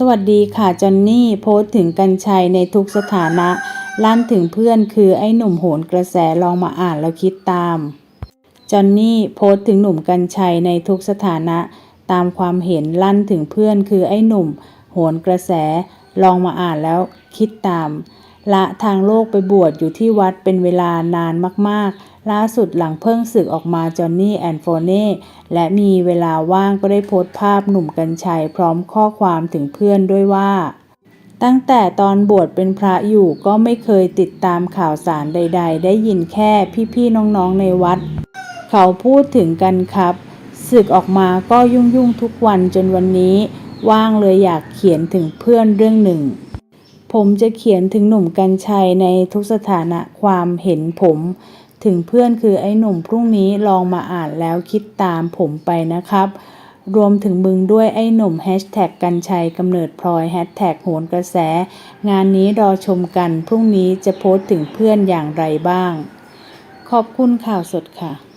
สวัสดีค่ะจอนนี่โพสต์ถึงกัญชัยในทุกสถานะลั่นถึงเพื่อนคือไอ้หนุ่มโหนกระแสลองมาอ่านแล้วคิดตามจอนนี่โพสต์ถึงหนุ่มกัญชัยในทุกสถานะตามความเห็นลั่นถึงเพื่อนคือไอ้หนุ่ม โหนกระแส ลองมาอ่านแล้วคิดตาม ละทางโลกไปบวชอยู่ที่วัดเป็นเวลานานมากๆ ล่าสุดหลังเพิ่งศึกออกมาจอห์นนี่แอนโฟเน่และมีเวลาว่างก็ได้โพสต์ภาพหนุ่มกัญชัยพร้อมข้อความถึงเพื่อนด้วยว่า ตั้งแต่ตอนบวชเป็นพระอยู่ก็ไม่เคยติดตามข่าวสารใด ๆ ได้ยินแค่พี่ๆน้องๆในวัด เขาพูดถึงกันครับศึกออกมาก็ยุ่งๆทุกวันจนวันนี้ ว่างเลยอยากเขียนถึงเพื่อนเรื่องหนึ่งผมจะเขียนถึงหนุ่มกัญชัยในทุกสถานะความเห็นผม ถึงเพื่อนคือไอ้หนุ่มพรุ่งนี้ลองมาอ่านแล้วคิดตามผมไปนะครับ รวมถึงมึงด้วยไอ้หนุ่มแฮชแท็กกันชัยกำเนิดพลอยแฮชแท็กโหนกระแส งานนี้รอชมกัน พรุ่งนี้จะโพสต์ถึงเพื่อนอย่างไรบ้าง ขอบคุณข่าวสดค่ะ